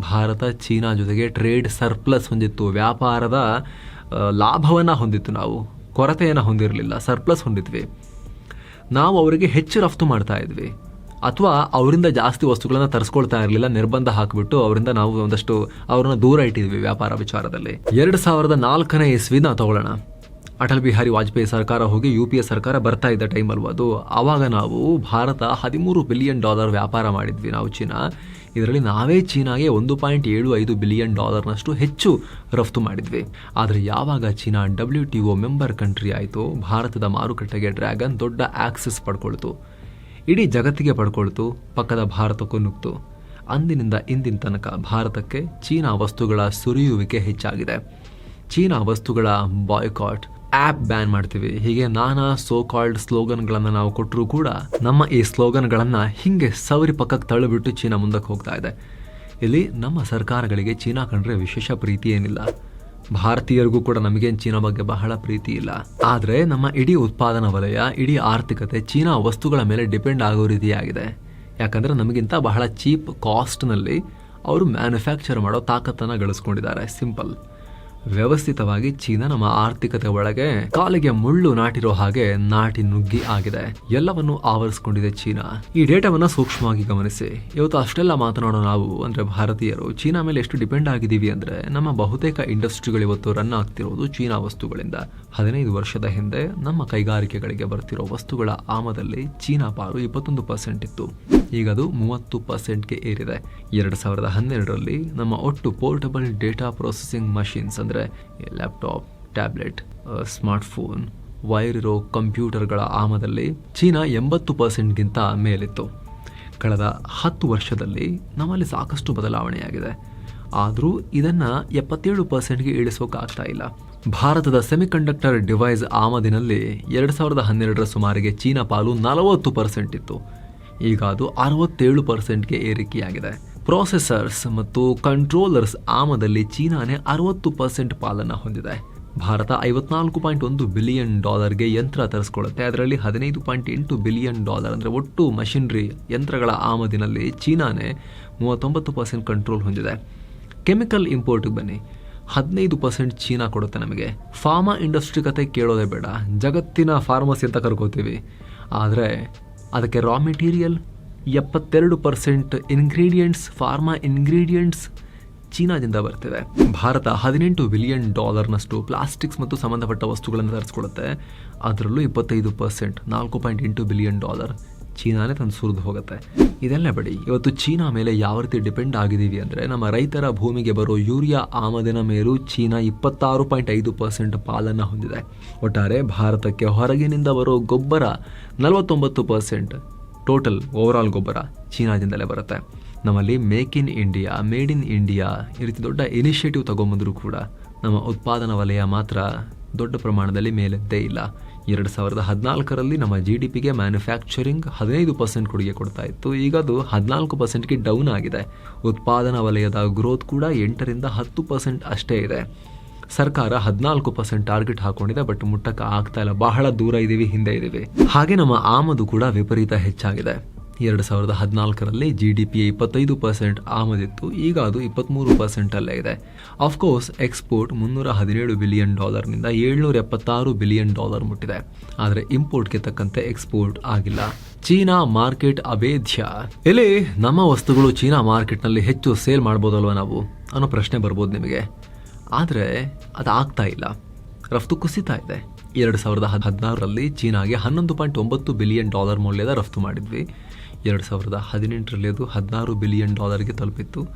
ಭಾರತ ಚೀನಾ ಜೊತೆಗೆ ಟ್ರೇಡ್ ಸರ್ಪ್ಲಸ್ ಹೊಂದಿತ್ತು. ವ್ಯಾಪಾರದ ಲಾಭವನ್ನು ಹೊಂದಿತ್ತು ನಾವು. ಕೊರತೆಯನ್ನು ಹೊಂದಿರಲಿಲ್ಲ ಸರ್ಪ್ಲಸ್ ಹೊಂದಿದ್ವಿ. ನಾವು ಅವರಿಗೆ ಹೆಚ್ಚು ರಫ್ತು ಮಾಡ್ತಾ ಇದ್ವಿ. ಅಥವಾ ಅವರಿಂದ ಜಾಸ್ತಿ ವಸ್ತುಗಳನ್ನು ತರಿಸ್ಕೊಳ್ತಾ ಇರಲಿಲ್ಲ, ನಿರ್ಬಂಧ ಹಾಕಿಬಿಟ್ಟು ಅವರಿಂದ ನಾವು ಒಂದಷ್ಟು ಅವರನ್ನ ದೂರ ಇಟ್ಟಿದ್ವಿ ವ್ಯಾಪಾರ ವಿಚಾರದಲ್ಲಿ. ಎರಡು ಸಾವಿರದ ನಾಲ್ಕನೇ ಇಸ್ವಿನ ತಗೊಳ್ಳೋಣ. ಅಟಲ್ ಬಿಹಾರಿ ವಾಜಪೇಯಿ ಸರ್ಕಾರ ಹೋಗಿ ಯು ಪಿ ಎ ಸರ್ಕಾರ ಬರ್ತಾ ಇದ್ದ ಟೈಮ್ ಅಲ್ವಾ ಅದು ಆವಾಗ ನಾವು ಭಾರತ ಹದಿಮೂರು ಬಿಲಿಯನ್ ಡಾಲರ್ ವ್ಯಾಪಾರ ಮಾಡಿದ್ವಿ ನಾವು ಚೀನಾ. ಇದರಲ್ಲಿ ನಾವೇ ಚೀನಾಗೆ ಒಂದು ಪಾಯಿಂಟ್ ಏಳು ಐದು ಬಿಲಿಯನ್ ಡಾಲರ್ನಷ್ಟು ಹೆಚ್ಚು ರಫ್ತು ಮಾಡಿದ್ವಿ. ಆದರೆ ಯಾವಾಗ China W T O member country ಆಯಿತು, ಭಾರತದ ಮಾರುಕಟ್ಟೆಗೆ ಡ್ರ್ಯಾಗನ್ ದೊಡ್ಡ ಆಕ್ಸೆಸ್ ಪಡ್ಕೊಳ್ತು. ಇಡೀ ಜಗತ್ತಿಗೆ ಪಡ್ಕೊಳ್ತು, ಪಕ್ಕದ ಭಾರತಕ್ಕೂ ನುಗ್ತು. ಅಂದಿನಿಂದ ಇಂದಿನ ತನಕ ಭಾರತಕ್ಕೆ ಚೀನಾ ವಸ್ತುಗಳ ಸುರಿಯುವಿಕೆ ಹೆಚ್ಚಾಗಿದೆ. ಚೀನಾ ವಸ್ತುಗಳ ಬಾಯ್ಕಾಟ್ ಆ್ಯಪ್ ಬ್ಯಾನ್ ಮಾಡ್ತೀವಿ. ಹೀಗೆ ನಾನಾ ಸೋ ಕಾಲ್ಡ್ ಸ್ಲೋಗನ್ಗಳನ್ನು ನಾವು ಕೊಟ್ಟರೂ ಕೂಡ ನಮ್ಮ ಈ ಸ್ಲೋಗನ್ಗಳನ್ನು ಹಿಂಗೆ ಸವರಿ ಪಕ್ಕಕ್ಕೆ ತಳ್ಳಿಬಿಟ್ಟು ಚೀನಾ ಮುಂದಕ್ಕೆ ಹೋಗ್ತಾ ಇದೆ. ಇಲ್ಲಿ ನಮ್ಮ ಸರ್ಕಾರಗಳಿಗೆ ಚೀನಾ ಕಂಡ್ರೆ ವಿಶೇಷ ಪ್ರೀತಿ ಏನಿಲ್ಲ. ಭಾರತೀಯರಿಗೂ ಕೂಡ ನಮಗೇನು ಚೀನಾ ಬಗ್ಗೆ ಬಹಳ ಪ್ರೀತಿ ಇಲ್ಲ. ಆದರೆ ನಮ್ಮ ಇಡೀ ಉತ್ಪಾದನಾ ವಲಯ, ಇಡೀ ಆರ್ಥಿಕತೆ ಚೀನಾ ವಸ್ತುಗಳ ಮೇಲೆ ಡಿಪೆಂಡ್ ಆಗೋ ರೀತಿಯಾಗಿದೆ. ಯಾಕಂದರೆ ನಮಗಿಂತ ಬಹಳ ಚೀಪ್ ಕಾಸ್ಟ್ನಲ್ಲಿ ಅವರು ಮ್ಯಾನುಫ್ಯಾಕ್ಚರ್ ಮಾಡೋ ತಾಕತ್ತನ್ನು ಗಳಿಸ್ಕೊಂಡಿದ್ದಾರೆ. ಸಿಂಪಲ್. ವ್ಯವಸ್ಥಿತವಾಗಿ ಚೀನಾ ನಮ್ಮ ಆರ್ಥಿಕತೆ ಒಳಗೆ ಕಾಲಿಗೆ ಮುಳ್ಳು ನಾಟಿರೋ ಹಾಗೆ ನಾಟಿ ನುಗ್ಗಿ ಆಗಿದೆ. ಎಲ್ಲವನ್ನು ಆವರಿಸಿಕೊಂಡಿದೆ ಚೀನಾ. ಈ ಡೇಟಾವನ್ನ ಸೂಕ್ಷ್ಮವಾಗಿ ಗಮನಿಸಿ. ಇವತ್ತು ಅಷ್ಟೆಲ್ಲ ಮಾತನಾಡೋ ನಾವು ಅಂದ್ರೆ ಭಾರತೀಯರು ಚೀನಾ ಮೇಲೆ ಎಷ್ಟು ಡಿಪೆಂಡ್ ಆಗಿದ್ದೀವಿ ಅಂದ್ರೆ ನಮ್ಮ ಬಹುತೇಕ ಇಂಡಸ್ಟ್ರಿಗಳು ಇವತ್ತು ರನ್ ಆಗ್ತಿರೋದು ಚೀನಾ ವಸ್ತುಗಳಿಂದ. ಹದಿನೈದು ವರ್ಷದ ಹಿಂದೆ ನಮ್ಮ ಕೈಗಾರಿಕೆಗಳಿಗೆ ಬರ್ತಿರೋ ವಸ್ತುಗಳ ಆಮದಲ್ಲಿ ಚೀನಾ ಪಾರು ಇಪ್ಪತ್ತೊಂದು ಪರ್ಸೆಂಟ್ ಇತ್ತು. ಈಗ ಅದು ಮೂವತ್ತು ಪರ್ಸೆಂಟ್ಗೆ ಏರಿದೆ. ಎರಡು ಸಾವಿರದ ಹನ್ನೆರಡರಲ್ಲಿ ನಮ್ಮ ಒಟ್ಟು ಪೋರ್ಟಬಲ್ ಡೇಟಾ ಪ್ರೊಸೆಸಿಂಗ್ ಮಷಿನ್ಸ್ ಅಂದರೆ ಲ್ಯಾಪ್ಟಾಪ್ ಟ್ಯಾಬ್ಲೆಟ್ ಸ್ಮಾರ್ಟ್ಫೋನ್ ವೈರ್ ಇರೋ ಕಂಪ್ಯೂಟರ್ಗಳ ಆಮದಲ್ಲಿ ಚೀನಾ ಎಂಬತ್ತು ಪರ್ಸೆಂಟ್ಗಿಂತ ಮೇಲಿತ್ತು. ಕಳೆದ ಹತ್ತು ವರ್ಷದಲ್ಲಿ ನಮ್ಮಲ್ಲಿ ಸಾಕಷ್ಟು ಬದಲಾವಣೆಯಾಗಿದೆ. ಆದರೂ ಇದನ್ನು ಎಪ್ಪತ್ತೇಳು ಪರ್ಸೆಂಟ್ಗೆ ಇಳಿಸೋಕ್ಕಾಗ್ತಾ ಇಲ್ಲ. ಭಾರತದ ಸೆಮಿಕಂಡಕ್ಟರ್ ಡಿವೈಸ್ ಆಮದಿನಲ್ಲಿ ಎರಡು ಸಾವಿರದ ಹನ್ನೆರಡರ ಸುಮಾರಿಗೆ ಚೀನಾ ಪಾಲು ನಲವತ್ತು ಪರ್ಸೆಂಟ್ ಇತ್ತು. ಈಗ ಅದು ಅರವತ್ತೇಳು ಪರ್ಸೆಂಟ್ಗೆ ಏರಿಕೆಯಾಗಿದೆ. ಪ್ರೊಸೆಸರ್ಸ್ ಮತ್ತು ಕಂಟ್ರೋಲರ್ಸ್ ಆಮದಲ್ಲಿ ಚೀನಾನೇ ಅರವತ್ತು ಪರ್ಸೆಂಟ್ ಪಾಲನ್ನು ಹೊಂದಿದೆ. ಭಾರತ ಐವತ್ನಾಲ್ಕು ಪಾಯಿಂಟ್ ಒಂದು ಬಿಲಿಯನ್ ಡಾಲರ್ಗೆ ಯಂತ್ರ ತರಿಸ್ಕೊಳ್ಳುತ್ತೆ. ಅದರಲ್ಲಿ ಹದಿನೈದು ಪಾಯಿಂಟ್ ಎಂಟು ಬಿಲಿಯನ್ ಡಾಲರ್ ಅಂದರೆ ಒಟ್ಟು ಮಷಿನರಿ ಯಂತ್ರಗಳ ಆಮದಿನಲ್ಲಿ ಚೀನಾನೇ ಮೂವತ್ತೊಂಬತ್ತು ಪರ್ಸೆಂಟ್ ಕಂಟ್ರೋಲ್ ಹೊಂದಿದೆ. ಕೆಮಿಕಲ್ ಇಂಪೋರ್ಟಿಗೆ ಬನ್ನಿ. ಹದಿನೈದು ಪರ್ಸೆಂಟ್ ಚೀನಾ ಕೊಡುತ್ತೆ ನಮಗೆ. ಫಾರ್ಮಾ ಇಂಡಸ್ಟ್ರಿ ಕತೆ ಕೇಳೋದೇ ಬೇಡ. ಜಗತ್ತಿನ ಫಾರ್ಮಸಿ ಅಂತ ಕರ್ಕೋತೀವಿ. ಆದರೆ ಅದಕ್ಕೆ ರಾ ಮೆಟೀರಿಯಲ್ ಎಪ್ಪತ್ತೆರಡು ಪರ್ಸೆಂಟ್ ಇನ್ಗ್ರೀಡಿಯೆಂಟ್ಸ್ ಫಾರ್ಮಾ ಇನ್ಗ್ರೀಡಿಯೆಂಟ್ಸ್ ಚೀನಾದಿಂದ ಬರ್ತಿದೆ. ಭಾರತ ಹದಿನೆಂಟು ಬಿಲಿಯನ್ ಡಾಲರ್ನಷ್ಟು ಪ್ಲಾಸ್ಟಿಕ್ಸ್ ಮತ್ತು ಸಂಬಂಧಪಟ್ಟ ವಸ್ತುಗಳನ್ನು ತರಿಸ್ಕೊಳ್ಳುತ್ತೆ ಅದರಲ್ಲೂ ಇಪ್ಪತ್ತೈದು ಪರ್ಸೆಂಟ್, ನಾಲ್ಕು ಪಾಯಿಂಟ್ ಎಂಟು ಬಿಲಿಯನ್ ಡಾಲರ್ ಚೀನಾನೇ ತಂದು ಸುರಿದು ಹೋಗುತ್ತೆ. ಇದೆಲ್ಲ ಬಿಡಿ, ಇವತ್ತು ಚೀನಾ ಮೇಲೆ ಯಾವ ರೀತಿ ಡಿಪೆಂಡ್ ಆಗಿದ್ದೀವಿ ಅಂದರೆ ನಮ್ಮ ರೈತರ ಭೂಮಿಗೆ ಬರೋ ಯೂರಿಯಾ ಆಮದಿನ ಮೇಲೂ ಚೀನಾ ಇಪ್ಪತ್ತಾರು ಪಾಯಿಂಟ್ ಐದು ಪರ್ಸೆಂಟ್ ಪಾಲನ್ನು ಹೊಂದಿದೆ. ಒಟ್ಟಾರೆ ಭಾರತಕ್ಕೆ ಹೊರಗಿನಿಂದ ಬರೋ ಗೊಬ್ಬರ ನಲವತ್ತೊಂಬತ್ತು ಪರ್ಸೆಂಟ್. ಟೋಟಲ್ ಓವರಾಲ್ ಗೊಬ್ಬರ ಚೀನಾದಿಂದಲೇ ಬರುತ್ತೆ. ನಮ್ಮಲ್ಲಿ make in India, made in India ಈ ರೀತಿ ದೊಡ್ಡ ಇನಿಷಿಯೇಟಿವ್ ತಗೊಂಬಂದರೂ ಕೂಡ ನಮ್ಮ ಉತ್ಪಾದನಾ ವಲಯ ಮಾತ್ರ ದೊಡ್ಡ ಪ್ರಮಾಣದಲ್ಲಿ ಮೇಲೆದ್ದೇ ಇಲ್ಲ. ಎರಡು ಸಾವಿರದ ಹದಿನಾಲ್ಕರಲ್ಲಿ ನಮ್ಮ ಜಿ ಡಿ ಪಿಗೆ ಮ್ಯಾನುಫ್ಯಾಕ್ಚರಿಂಗ್ ಹದಿನೈದು ಪರ್ಸೆಂಟ್ ಕೊಡುಗೆ ಕೊಡ್ತಾ ಇತ್ತು. ಈಗ ಅದು ಹದಿನಾಲ್ಕು ಪರ್ಸೆಂಟ್ಗೆ ಡೌನ್ ಆಗಿದೆ. ಉತ್ಪಾದನಾ ವಲಯದ ಗ್ರೋತ್ ಕೂಡ ಎಂಟರಿಂದ ಹತ್ತು ಪರ್ಸೆಂಟ್ ಅಷ್ಟೇ ಇದೆ. ಸರ್ಕಾರ ಹದಿನಾಲ್ಕು ಪರ್ಸೆಂಟ್ ಟಾರ್ಗೆಟ್ ಹಾಕೊಂಡಿದೆ, ಬಟ್ ಮುಟ್ಟಕ್ಕೆ ಆಗ್ತಾ ಇಲ್ಲ. ಬಹಳ ದೂರ ಇದೀವಿ, ಹಿಂದೆ ಇದೀವಿ. ಹಾಗೆ ನಮ್ಮ ಆಮದು ಕೂಡ ವಿಪರೀತ ಹೆಚ್ಚಾಗಿದೆ. ಎರಡು ಸಾವಿರದ ಹದಿನಾಲ್ಕರಲ್ಲಿ ಜಿ ಡಿ ಪಿ ಇಪ್ಪತ್ತೈದು ಪರ್ಸೆಂಟ್ ಆಮದಿತ್ತು. ಈಗ ಅದು ಇಪ್ಪತ್ತ್ಮೂರು ಪರ್ಸೆಂಟಲ್ಲೇ ಇದೆ. ಆಫ್ಕೋರ್ಸ್ ಎಕ್ಸ್ಪೋರ್ಟ್ ಮುನ್ನೂರ ಹದಿನೇಳು ಬಿಲಿಯನ್ ಡಾಲರ್ನಿಂದ ಏಳ್ನೂರ ಎಪ್ಪತ್ತಾರು ಬಿಲಿಯನ್ ಡಾಲರ್ ಮುಟ್ಟಿದೆ. ಆದರೆ ಇಂಪೋರ್ಟ್ಗೆ ತಕ್ಕಂತೆ ಎಕ್ಸ್ಪೋರ್ಟ್ ಆಗಿಲ್ಲ. ಚೀನಾ ಮಾರ್ಕೆಟ್ ಅಭೇದ್ಯ. ಇಲ್ಲಿ ನಮ್ಮ ವಸ್ತುಗಳು ಚೀನಾ ಮಾರ್ಕೆಟ್ನಲ್ಲಿ ಹೆಚ್ಚು ಸೇಲ್ ಮಾಡ್ಬೋದಲ್ವ ನಾವು? ಅನ್ನೋ ಪ್ರಶ್ನೆ ಬರ್ಬೋದು ನಿಮಗೆ. ಆದರೆ ಅದು ಆಗ್ತಾ ಇಲ್ಲ. ರಫ್ತು ಕುಸಿತಾ ಇದೆ. ಎರಡು ಸಾವಿರದ ಹದ್- ಹದಿನಾರರಲ್ಲಿ ಚೀನಾಗೆ ಹನ್ನೊಂದು ಪಾಯಿಂಟ್ ಒಂಬತ್ತು ಬಿಲಿಯನ್ ಡಾಲರ್ ಮೌಲ್ಯದ ರಫ್ತು ಮಾಡಿದ್ವಿ. ಎರಡು ಸಾವಿರದ ಹದಿನೆಂಟರಲ್ಲಿ ಅದು ಹದಿನಾರು ಬಿಲಿಯನ್ ಡಾಲರ್ಗೆ ತಲುಪಿತ್ತು.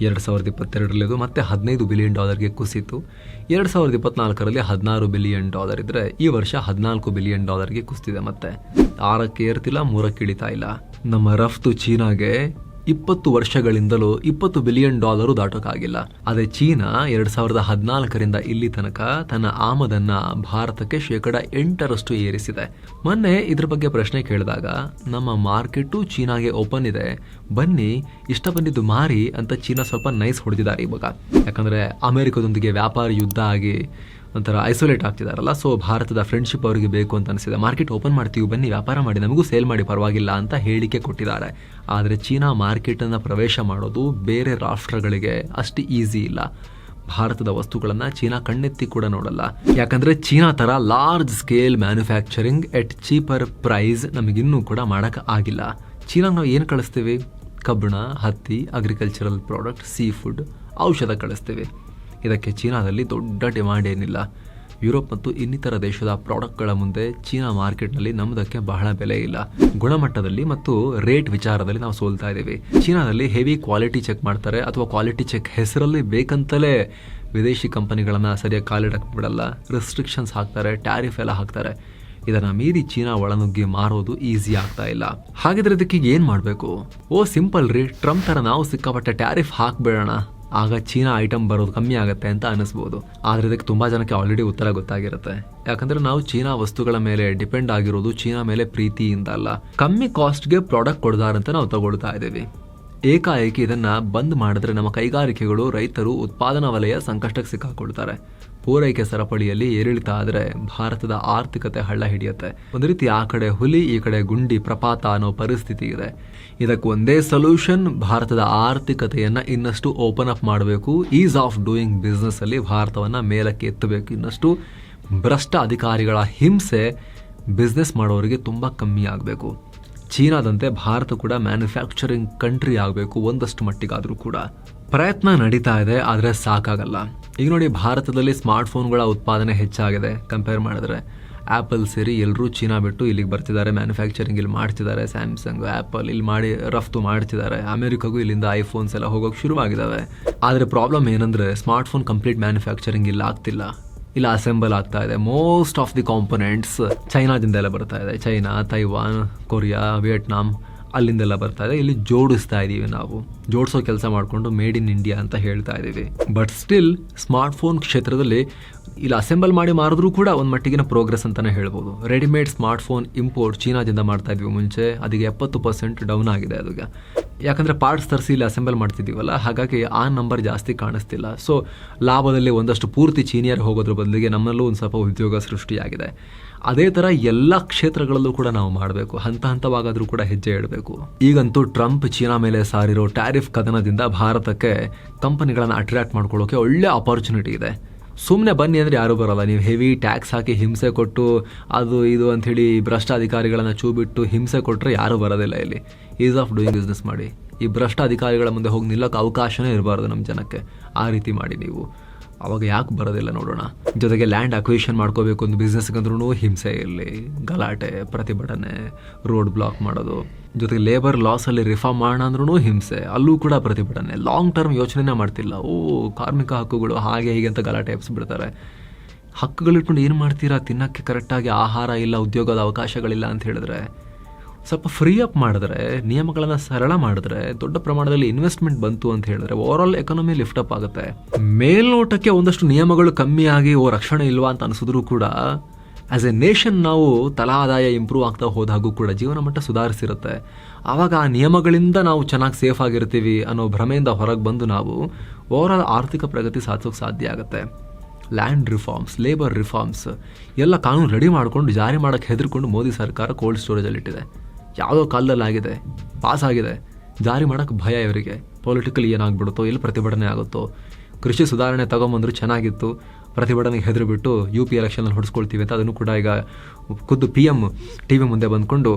ಎರಡು ಸಾವಿರದ ಇಪ್ಪತ್ತೆರಡರಲ್ಲಿ ಅದು ಮತ್ತೆ ಹದಿನೈದು ಬಿಲಿಯನ್ ಡಾಲರ್ಗೆ ಕುಸಿತು. ಎರಡು ಸಾವಿರದ ಇಪ್ಪತ್ನಾಲ್ಕರಲ್ಲಿ ಹದಿನಾರು ಬಿಲಿಯನ್ ಡಾಲರ್ ಇದ್ದರೆ ಈ ವರ್ಷ ಹದಿನಾಲ್ಕು ಬಿಲಿಯನ್ ಡಾಲರ್ಗೆ ಕುಸಿತಿದೆ ಮತ್ತೆ. ಆರಕ್ಕೆ ಏರ್ತಿಲ್ಲ, ಮೂರಕ್ಕೆ ಇಳಿತಾ ಇಲ್ಲ. ನಮ್ಮ ರಫ್ತು ಚೀನಾಗೆ ಇಪ್ಪತ್ತು ವರ್ಷಗಳಿಂದಲೂ ಇಪ್ಪತ್ತು ಬಿಲಿಯನ್ ಡಾಲರು ದಾಟೋಕ್ಕಾಗಿಲ್ಲ ಆದರೆ ಚೀನಾ ಎರಡ್ ಸಾವಿರದ ಹದಿನಾಲ್ಕರಿಂದ ಇಲ್ಲಿ ತನಕ ತನ್ನ ಆಮದನ್ನ ಭಾರತಕ್ಕೆ ಶೇಕಡ ಎಂಟರಷ್ಟು ಏರಿಸಿದೆ. ಮೊನ್ನೆ ಇದ್ರ ಬಗ್ಗೆ ಪ್ರಶ್ನೆ ಕೇಳಿದಾಗ, ನಮ್ಮ ಮಾರ್ಕೆಟು ಚೀನಾಗೆ ಓಪನ್ ಇದೆ. ಬನ್ನಿ, ಇಷ್ಟ ಬಂದಿದ್ದು ಮಾರಿ ಅಂತ ಚೀನಾ ಸ್ವಲ್ಪ ನೈಸ್ ಹೊಡೆದಿದ್ದಾರೆ ಇವಾಗ. ಯಾಕಂದ್ರೆ ಅಮೆರಿಕದೊಂದಿಗೆ ವ್ಯಾಪಾರ ಯುದ್ಧ ಆಗಿ ಒಂಥರ ಐಸೋಲೇಟ್ ಆಗ್ತಿದಾರಲ್ಲ ಸೊ ಭಾರತದ ಫ್ರೆಂಡ್ಶಿಪ್ ಅವರಿಗೆ ಬೇಕು ಅಂತ ಅನಿಸಿದೆ. ಮಾರ್ಕೆಟ್ ಓಪನ್ ಮಾಡ್ತೀವಿ, ಬನ್ನಿ, ವ್ಯಾಪಾರ ಮಾಡಿ, ನಮಗೂ ಸೇಲ್ ಮಾಡಿ, ಪರವಾಗಿಲ್ಲ ಅಂತ ಹೇಳಿಕೆ ಕೊಟ್ಟಿದ್ದಾರೆ. ಆದರೆ ಚೀನಾ ಮಾರ್ಕೆಟನ್ನು ಪ್ರವೇಶ ಮಾಡೋದು ಬೇರೆ ರಾಷ್ಟ್ರಗಳಿಗೆ ಅಷ್ಟು ಈಸಿ ಇಲ್ಲ. ಭಾರತದ ವಸ್ತುಗಳನ್ನು ಚೀನಾ ಕಣ್ಣೆತ್ತಿ ಕೂಡ ನೋಡಲ್ಲ. ಯಾಕಂದ್ರೆ ಚೀನಾ ತರ large scale manufacturing at cheaper price ನಮಗಿನ್ನೂ ಕೂಡ ಆಗಿಲ್ಲ. ಚೀನಾ ನಾವು ಏನು ಕಳಿಸ್ತೀವಿ? ಕಬ್ಬಣ, ಹತ್ತಿ ಅಗ್ರಿಕಲ್ಚರಲ್ ಪ್ರಾಡಕ್ಟ್ ಸೀ ಫುಡ್ ಔಷಧ ಕಳಿಸ್ತೀವಿ. ಇದಕ್ಕೆ ಚೀನಾದಲ್ಲಿ ದೊಡ್ಡ ಡಿಮ್ಯಾಂಡ್ ಏನಿಲ್ಲ. ಯುರೋಪ್ ಮತ್ತು ಇನ್ನಿತರ ದೇಶದ ಪ್ರಾಡಕ್ಟ್ಗಳ ಮುಂದೆ ಚೀನಾ ಮಾರ್ಕೆಟ್ನಲ್ಲಿ ನಮ್ಮದಕ್ಕೆ ಬಹಳ ಬೆಲೆ ಇಲ್ಲ. ಗುಣಮಟ್ಟದಲ್ಲಿ ಮತ್ತು ರೇಟ್ ವಿಚಾರದಲ್ಲಿ ನಾವು ಸೋಲ್ತಾ ಇದ್ದೀವಿ. ಚೀನಾದಲ್ಲಿ ಹೆವಿ ಕ್ವಾಲಿಟಿ ಚೆಕ್ ಮಾಡ್ತಾರೆ ಅಥವಾ ಕ್ವಾಲಿಟಿ ಚೆಕ್ ಹೆಸರಲ್ಲಿ ಬೇಕಂತಲೇ ವಿದೇಶಿ ಕಂಪನಿಗಳನ್ನ ಸರಿಯಾಗಿ ಕಾಲಿಡಕ್ಕೆ ಬಿಡಲ್ಲ ರೆಸ್ಟ್ರಿಕ್ಷನ್ಸ್ ಹಾಕ್ತಾರೆ, ಟ್ಯಾರಿಫ್ ಎಲ್ಲ ಹಾಕ್ತಾರೆ. ಇದನ್ನ ಮೀರಿ ಚೀನಾ ಒಳನುಗ್ಗಿ ಮಾರೋದು ಈಸಿ ಆಗ್ತಾ ಇಲ್ಲ. ಹಾಗಿದ್ರೆ ಇದಕ್ಕೆ ಏನು ಮಾಡಬೇಕು? ಓ, ಸಿಂಪಲ್ ರೀ. ಟ್ರಂಪ್ ಥರ ನಾವು ಸಿಕ್ಕಾಪಟ್ಟೆ ಟ್ಯಾರಿಫ್ ಹಾಕ್ಬೇಡೋಣ. ಆಗ ಚೀನಾ ಐಟಮ್ ಬರೋದು ಕಮ್ಮಿ ಆಗುತ್ತೆ ಅಂತ ಅನಿಸ್ಬೋದು ಆದರೆ ಇದಕ್ಕೆ ತುಂಬ ಜನಕ್ಕೆ ಆಲ್ರೆಡಿ ಉತ್ತರ ಗೊತ್ತಾಗಿರುತ್ತೆ. ಯಾಕಂದರೆ ನಾವು ಚೀನಾ ವಸ್ತುಗಳ ಮೇಲೆ ಡಿಪೆಂಡ್ ಆಗಿರೋದು ಚೀನಾ ಮೇಲೆ ಪ್ರೀತಿಯಿಂದ ಅಲ್ಲ. ಕಮ್ಮಿ ಕಾಸ್ಟ್ಗೆ ಪ್ರಾಡಕ್ಟ್ ಕೊಡ್ದಾರಂತ ನಾವು ತಗೊಳ್ತಾ ಇದ್ದೀವಿ. ಏಕಾಏಕಿ ಇದನ್ನು ಬಂದ್ ಮಾಡಿದ್ರೆ ನಮ್ಮ ಕೈಗಾರಿಕೆಗಳು, ರೈತರು ಉತ್ಪಾದನಾ ವಲಯ ಸಂಕಷ್ಟಕ್ಕೆ ಸಿಕ್ಕಾಕೊಳ್ತಾರೆ ಪೂರೈಕೆ ಸರಪಳಿಯಲ್ಲಿ ಏರಿಳಿತ ಆದರೆ ಭಾರತದ ಆರ್ಥಿಕತೆ ಹಳ್ಳ ಹಿಡಿಯುತ್ತೆ. ಒಂದು ರೀತಿ ಆ ಕಡೆ ಹುಲಿ, ಈ ಕಡೆ ಗುಂಡಿ, ಪ್ರಪಾತ ಅನ್ನೋ ಪರಿಸ್ಥಿತಿ ಇದೆ. ಇದಕ್ಕೆ ಒಂದೇ ಸೊಲ್ಯೂಷನ್ ಭಾರತದ ಆರ್ಥಿಕತೆಯನ್ನ ಇನ್ನಷ್ಟು ಓಪನ್ ಅಪ್ ಮಾಡಬೇಕು. ಈಸ್ ಆಫ್ ಡೂಯಿಂಗ್ ಬಿಸ್ನೆಸ್ ಅಲ್ಲಿ ಭಾರತವನ್ನ ಮೇಲಕ್ಕೆ ಎತ್ತಬೇಕು. ಇನ್ನಷ್ಟು ಭ್ರಷ್ಟ ಅಧಿಕಾರಿಗಳ ಹಿಂಸೆ ಬಿಸ್ನೆಸ್ ಮಾಡೋರಿಗೆ ತುಂಬ ಕಮ್ಮಿ ಆಗಬೇಕು. ಚೀನಾದಂತೆ ಭಾರತ ಕೂಡ ಮ್ಯಾನುಫ್ಯಾಕ್ಚರಿಂಗ್ ಕಂಟ್ರಿ ಆಗಬೇಕು ಒಂದಷ್ಟು ಮಟ್ಟಿಗಾದರೂ ಕೂಡ. ಪ್ರಯತ್ನ ನಡೀತಾ ಇದೆ, ಆದರೆ ಸಾಕಾಗಲ್ಲ. ಈಗ ನೋಡಿ, ಭಾರತದಲ್ಲಿ ಸ್ಮಾರ್ಟ್ಫೋನ್ಗಳ ಉತ್ಪಾದನೆ ಹೆಚ್ಚಾಗಿದೆ. ಕಂಪೇರ್ ಮಾಡಿದ್ರೆ ಆ್ಯಪಲ್ ಸೇರಿ ಎಲ್ಲರೂ ಚೀನಾ ಬಿಟ್ಟು ಇಲ್ಲಿಗೆ ಬರ್ತಿದ್ದಾರೆ ಮ್ಯಾನುಫ್ಯಾಕ್ಚರಿಂಗ್ ಇಲ್ಲಿ ಮಾಡ್ತಿದ್ದಾರೆ ಸ್ಯಾಮ್ಸಂಗ್ ಆ್ಯಪಲ್ ಇಲ್ಲಿ ಮಾಡಿ ರಫ್ತು ಮಾಡ್ತಿದ್ದಾರೆ. ಅಮೆರಿಕಾಗೂ ಇಲ್ಲಿಂದ ಐಫೋನ್ಸ್ ಎಲ್ಲ ಹೋಗೋಕೆ ಶುರುವಾಗಿದ್ದಾವೆ ಆದರೆ ಪ್ರಾಬ್ಲಮ್ ಏನಂದರೆ ಸ್ಮಾರ್ಟ್ಫೋನ್ ಕಂಪ್ಲೀಟ್ ಮ್ಯಾನುಫ್ಯಾಕ್ಚರಿಂಗ್ ಇಲ್ಲಿ ಆಗ್ತಿಲ್ಲ. ಇಲ್ಲ ಅಸೆಂಬಲ್ ಆಗ್ತಾ ಇದೆ. ಮೋಸ್ಟ್ ಆಫ್ ದಿ ಕಾಂಪೊನೆಂಟ್ಸ್ ಚೈನಾದಿಂದೆಲ್ಲ ಬರ್ತಾ ಇದೆ. ಚೈನಾ ತೈವಾನ್ ಕೊರಿಯಾ ವಿಯೆಟ್ನಾಂ ಅಲ್ಲಿಂದೆಲ್ಲ ಬರ್ತಾ ಇದೆ. ಇಲ್ಲಿ ಜೋಡಿಸ್ತಾ ಇದೀವಿ ನಾವು. ಜೋಡಿಸೋ ಕೆಲಸ ಮಾಡಿಕೊಂಡು ಮೇಡ್ ಇನ್ ಇಂಡಿಯಾ ಅಂತ ಹೇಳ್ತಾ ಇದ್ದೀವಿ ಬಟ್ ಸ್ಟಿಲ್ ಸ್ಮಾರ್ಟ್ಫೋನ್ ಕ್ಷೇತ್ರದಲ್ಲಿ ಇಲ್ಲಿ ಅಸೆಂಬಲ್ ಮಾಡಿ ಮಾರಿದ್ರೂ ಕೂಡ ಒಂದು ಮಟ್ಟಿಗಿನ ಪ್ರೋಗ್ರೆಸ್ ಅಂತಾನೆ ಹೇಳ್ಬೋದು. ರೆಡಿಮೇಡ್ ಸ್ಮಾರ್ಟ್ಫೋನ್ ಇಂಪೋರ್ಟ್ ಚೀನಾದಿಂದ ಮಾಡ್ತಾ ಇದ್ವಿ ಮುಂಚೆ. ಅದಕ್ಕೆ ಎಪ್ಪತ್ತು ಪರ್ಸೆಂಟ್ ಡೌನ್ ಆಗಿದೆ ಅದಕ್ಕೆ ಯಾಕಂದರೆ ಪಾರ್ಟ್ಸ್ ತರಿಸಿ ಇಲ್ಲಿ ಅಸೆಂಬಲ್ ಮಾಡ್ತಿದ್ದೀವಲ್ಲ, ಹಾಗಾಗಿ ಆ ನಂಬರ್ ಜಾಸ್ತಿ ಕಾಣಿಸ್ತಿಲ್ಲ. ಸೊ ಲಾಭದಲ್ಲಿ ಒಂದಷ್ಟು ಪೂರ್ತಿ ಚೀನಿಯರ್ ಹೋಗೋದ್ರ ಬದಲಿಗೆ ನಮ್ಮಲ್ಲೂ ಒಂದು ಸ್ವಲ್ಪ ಉದ್ಯೋಗ ಸೃಷ್ಟಿಯಾಗಿದೆ. ಅದೇ ಥರ ಎಲ್ಲ ಕ್ಷೇತ್ರಗಳಲ್ಲೂ ಕೂಡ ನಾವು ಮಾಡಬೇಕು. ಹಂತ ಹಂತವಾಗಾದರೂ ಕೂಡ ಹೆಜ್ಜೆ ಇಡಬೇಕು. ಈಗಂತೂ ಟ್ರಂಪ್ ಚೀನಾ ಮೇಲೆ ಸಾರಿರೋ ಟ್ಯಾರಿಫ್ ಕದನದಿಂದ ಭಾರತಕ್ಕೆ ಕಂಪನಿಗಳನ್ನು ಅಟ್ರಾಕ್ಟ್ ಮಾಡ್ಕೊಳ್ಳೋಕೆ ಒಳ್ಳೆ ಅಪೋರ್ಚುನಿಟಿ ಇದೆ. ಸುಮ್ಮನೆ ಬನ್ನಿ ಅಂದರೆ ಯಾರೂ ಬರಲ್ಲ. ನೀವು ಹೆವಿ ಟ್ಯಾಕ್ಸ್ ಹಾಕಿ ಹಿಂಸೆ ಕೊಟ್ಟು, ಅದು ಇದು ಅಂಥೇಳಿ ಭ್ರಷ್ಟ ಅಧಿಕಾರಿಗಳನ್ನು ಚೂ ಬಿಟ್ಟು ಹಿಂಸೆ ಕೊಟ್ಟರೆ ಯಾರೂ ಬರೋದಿಲ್ಲ ಇಲ್ಲಿ. ಈಸ್ ಆಫ್ ಡೂಯಿಂಗ್ ಬಿಸ್ನೆಸ್ ಮಾಡಿ. ಈ ಭ್ರಷ್ಟ ಅಧಿಕಾರಿಗಳ ಮುಂದೆ ಹೋಗಿ ನಿಲ್ಲಕ್ಕೆ ಅವಕಾಶನೇ ಇರಬಾರ್ದು ನಮ್ಮ ಜನಕ್ಕೆ. ಆ ರೀತಿ ಮಾಡಿ ನೀವು. ಅವಾಗ ಯಾಕೆ ಬರೋದಿಲ್ಲ ನೋಡೋಣ. ಜೊತೆಗೆ ಲ್ಯಾಂಡ್ ಅಕ್ವಿಷನ್ ಮಾಡ್ಕೋಬೇಕು ಒಂದು ಬಿಸ್ನೆಸ್ಗಂದ್ರೂ ಹಿಂಸೆ ಇರಲಿ ಗಲಾಟೆ, ಪ್ರತಿಭಟನೆ ರೋಡ್ ಬ್ಲಾಕ್ ಮಾಡೋದು. ಜೊತೆಗೆ ಲೇಬರ್ ಲಾಸಲ್ಲಿ ರಿಫಾರ್ಮ್ ಮಾಡೋಣ ಅಂದ್ರೂ ಹಿಂಸೆ. ಅಲ್ಲೂ ಕೂಡ ಪ್ರತಿಭಟನೆ. ಲಾಂಗ್ ಟರ್ಮ್ ಯೋಚನೆನೇ ಮಾಡ್ತಿಲ್ಲ. ಓ, ಕಾರ್ಮಿಕ ಹಕ್ಕುಗಳು ಹಾಗೆ ಹೀಗೆ ಅಂತ ಗಲಾಟೆ ಎಬ್ಸ್ಬಿಡ್ತಾರೆ. ಹಕ್ಕುಗಳಿಟ್ಕೊಂಡು ಏನು ಮಾಡ್ತೀರಾ? ತಿನ್ನೋಕ್ಕೆ ಕರೆಕ್ಟಾಗಿ ಆಹಾರ ಇಲ್ಲ, ಉದ್ಯೋಗದ ಅವಕಾಶಗಳಿಲ್ಲ ಅಂತ ಹೇಳಿದ್ರೆ. ಸ್ವಲ್ಪ ಫ್ರೀ ಅಪ್ ಮಾಡಿದ್ರೆ, ನಿಯಮಗಳನ್ನು ಸರಳ ಮಾಡಿದ್ರೆ, ದೊಡ್ಡ ಪ್ರಮಾಣದಲ್ಲಿ ಇನ್ವೆಸ್ಟ್ಮೆಂಟ್ ಬಂತು ಅಂತ ಹೇಳಿದ್ರೆ overall economy lift up ಆಗುತ್ತೆ. ಮೇಲ್ನೋಟಕ್ಕೆ ಒಂದಷ್ಟು ನಿಯಮಗಳು ಕಮ್ಮಿ ಆಗಿ, ಓ, ರಕ್ಷಣೆ ಇಲ್ವಾ ಅಂತ ಅನಿಸಿದ್ರು ಕೂಡ ಆಸ್ ಎ ನೇಷನ್ ನಾವು ತಲಾ ಆದಾಯ ಇಂಪ್ರೂವ್ ಆಗ್ತಾ ಹೋದಾಗೂ ಕೂಡ ಜೀವನ ಮಟ್ಟ ಸುಧಾರಿಸಿರುತ್ತೆ. ಆವಾಗ ಆ ನಿಯಮಗಳಿಂದ ನಾವು ಚೆನ್ನಾಗಿ ಸೇಫ್ ಆಗಿರ್ತೀವಿ ಅನ್ನೋ ಭ್ರಮೆಯಿಂದ ಹೊರಗೆ ಬಂದು ನಾವು ಓವರ್ ಆರ್ಥಿಕ ಪ್ರಗತಿ ಸಾಧಿಸೋಕೆ ಸಾಧ್ಯ ಆಗುತ್ತೆ. ಲ್ಯಾಂಡ್ ರಿಫಾರ್ಮ್ಸ್ ಲೇಬರ್ ರಿಫಾರ್ಮ್ಸ್ ಎಲ್ಲ ಕಾನೂನು ರೆಡಿ ಮಾಡಿಕೊಂಡು ಜಾರಿ ಮಾಡೋಕ್ಕೆ ಹೆದರ್ಕೊಂಡು ಮೋದಿ ಸರ್ಕಾರ ಕೋಲ್ಡ್ ಸ್ಟೋರೇಜಲ್ಲಿಟ್ಟಿದೆ ಯಾವುದೋ ಕಾಲದಲ್ಲಿ ಆಗಿದೆ ಪಾಸ್ ಆಗಿದೆ. ಜಾರಿ ಮಾಡೋಕ್ಕೆ ಭಯ ಇವರಿಗೆ. ಪೊಲಿಟಿಕಲಿ ಏನಾಗ್ಬಿಡುತ್ತೋ, ಎಲ್ಲಿ ಪ್ರತಿಭಟನೆ ಆಗುತ್ತೋ. ಕೃಷಿ ಸುಧಾರಣೆ ತಗೊಂಬಂದ್ರು ಚೆನ್ನಾಗಿತ್ತು. ಪ್ರತಿಭಟನೆಗೆ ಹೆದರು ಬಿಟ್ಟು ಯು ಪಿ ಎಲೆಕ್ಷನಲ್ಲಿ ಹೊಡೆಸ್ಕೊಳ್ತೀವಿ ಅಂತ ಅದನ್ನು ಕೂಡ ಈಗ ಖುದ್ದು ಪಿ ಎಂ ಟಿ ವಿ ಮುಂದೆ ಬಂದ್ಕೊಂಡು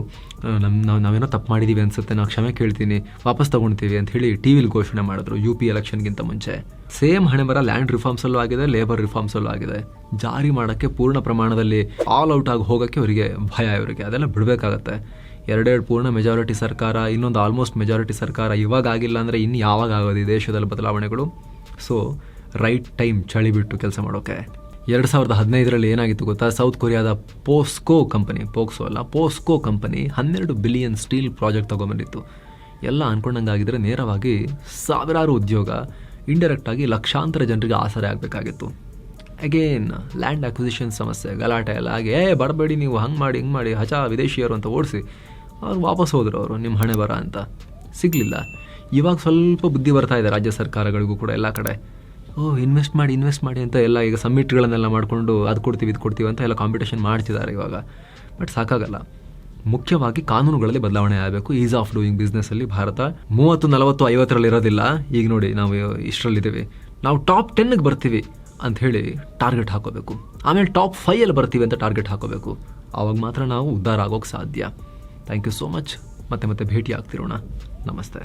ನಮ್ಮ ನಾವು, ನಾವೇನೋ ತಪ್ಪು ಮಾಡಿದ್ದೀವಿ ಅನಿಸುತ್ತೆ, ನಾವು ಕ್ಷಮೆ ಕೇಳ್ತೀನಿ, ವಾಪಸ್ ತಗೊಳ್ತೀವಿ ಅಂತ ಹೇಳಿ ಟಿ ವಿಲಿ ಘೋಷಣೆ ಮಾಡಿದ್ರು ಯು ಪಿ ಎಲೆಕ್ಷನ್ಗಿಂತ ಮುಂಚೆ. ಸೇಮ್ ಹಣೆ ಬರ ಲ್ಯಾಂಡ್ ರಿಫಾರ್ಮ್ಸಲ್ಲೂ ಆಗಿದೆ ಲೇಬರ್ ರಿಫಾರ್ಮ್ಸಲ್ಲೂ ಆಗಿದೆ. ಜಾರಿ ಮಾಡೋಕ್ಕೆ ಪೂರ್ಣ ಪ್ರಮಾಣದಲ್ಲಿ ಆಲ್ ಔಟ್ ಆಗಿ ಹೋಗೋಕ್ಕೆ ಅವರಿಗೆ ಭಯ ಇವರಿಗೆ. ಅದೆಲ್ಲ ಬಿಡಬೇಕಾಗತ್ತೆ. ಎರಡೆರಡು ಪೂರ್ಣ ಮೆಜಾರಿಟಿ ಸರ್ಕಾರ, ಇನ್ನೊಂದು ಆಲ್ಮೋಸ್ಟ್ ಮೆಜಾರಿಟಿ ಸರ್ಕಾರ ಇವಾಗ ಆಗಿಲ್ಲ ಅಂದರೆ ಇನ್ನು ಯಾವಾಗ ಆಗೋದು ಈ ದೇಶದಲ್ಲಿ ಬದಲಾವಣೆಗಳು? ಸೊ ರೈಟ್ ಟೈಮ್ ಚಳಿ ಬಿಟ್ಟು ಕೆಲಸ ಮಾಡೋಕೆ. ಎರಡು ಸಾವಿರದ ಹದಿನೈದರಲ್ಲಿ ಏನಾಗಿತ್ತು ಗೊತ್ತಾ? ಸೌತ್ ಕೊರಿಯಾದ ಪೋಸ್ಕೋ ಕಂಪನಿ ಪೋಕ್ಸೋ ಅಲ್ಲ ಪೋಸ್ಕೋ ಕಂಪನಿ ಹನ್ನೆರಡು ಬಿಲಿಯನ್ ಸ್ಟೀಲ್ ಪ್ರಾಜೆಕ್ಟ್ ತೊಗೊಂಬಂದಿತ್ತು ಎಲ್ಲ ಅನ್ಕೊಂಡಂಗಾಗಿದ್ರೆ ನೇರವಾಗಿ ಸಾವಿರಾರು ಉದ್ಯೋಗ ಇಂಡೈರೆಕ್ಟಾಗಿ ಲಕ್ಷಾಂತರ ಜನರಿಗೆ ಆಸರೆ ಆಗಬೇಕಾಗಿತ್ತು. ಅಗೇನ್ ಲ್ಯಾಂಡ್ ಅಕ್ವಿಸಿಷನ್ ಸಮಸ್ಯೆ, ಗಲಾಟೆ ಎಲ್ಲ ಹಾಗೆ ಏ, ಬರಬೇಡಿ ನೀವು, ಹಂಗೆ ಮಾಡಿ, ಹಿಂಗೆ ಮಾಡಿ, ಹಚಾ, ವಿದೇಶಿಯರು ಅಂತ ಓಡಿಸಿ. ಅವ್ರು ವಾಪಸ್ ಹೋದರು ಅವರು ನಿಮ್ಮ ಹಣೆ ಬರ ಅಂತ. ಸಿಗಲಿಲ್ಲ. ಇವಾಗ ಸ್ವಲ್ಪ ಬುದ್ಧಿ ಬರ್ತಾ ಇದೆ ರಾಜ್ಯ ಸರ್ಕಾರಗಳಿಗೂ ಕೂಡ ಎಲ್ಲ ಕಡೆ. ಓ ಇನ್ವೆಸ್ಟ್ ಮಾಡಿ ಇನ್ವೆಸ್ಟ್ ಮಾಡಿ ಅಂತ ಎಲ್ಲ ಈಗ ಸಮ್ಮಿಟ್ಗಳನ್ನೆಲ್ಲ ಮಾಡಿಕೊಂಡು ಅದು ಕೊಡ್ತೀವಿ, ಇದು ಕೊಡ್ತೀವಿ ಅಂತ ಎಲ್ಲ ಕಾಂಪಿಟೇಷನ್ ಮಾಡ್ತಿದ್ದಾರೆ ಇವಾಗ. ಬಟ್ ಸಾಕಾಗಲ್ಲ. ಮುಖ್ಯವಾಗಿ ಕಾನೂನುಗಳಲ್ಲಿ ಬದಲಾವಣೆ ಆಗಬೇಕು. ಈಸ್ ಆಫ್ ಡೂಯಿಂಗ್ ಬಿಸ್ನೆಸ್ಸಲ್ಲಿ ಭಾರತ ಮೂವತ್ತು, ನಲವತ್ತು, ಐವತ್ತರಲ್ಲಿ ಇರೋದಿಲ್ಲ. ಈಗ ನೋಡಿ, ನಾವು ಇಷ್ಟರಲ್ಲಿದ್ದೀವಿ. ನಾವು ಟಾಪ್ ಟೆನ್ಗೆ ಬರ್ತೀವಿ ಅಂತ ಹೇಳಿ ಟಾರ್ಗೆಟ್ ಹಾಕೋಬೇಕು. ಆಮೇಲೆ ಟಾಪ್ ಫೈಯಲ್ಲಿ ಬರ್ತೀವಿ ಅಂತ ಟಾರ್ಗೆಟ್ ಹಾಕೋಬೇಕು. ಆವಾಗ ಮಾತ್ರ ನಾವು ಉದ್ಧಾರ ಆಗೋಕ್ಕೆ ಸಾಧ್ಯ. ಥ್ಯಾಂಕ್ ಯು ಸೋ ಮಚ್ ಮತ್ತೆ ಮತ್ತೆ ಭೇಟಿ ಆಗ್ತಿರೋಣ ನಮಸ್ತೆ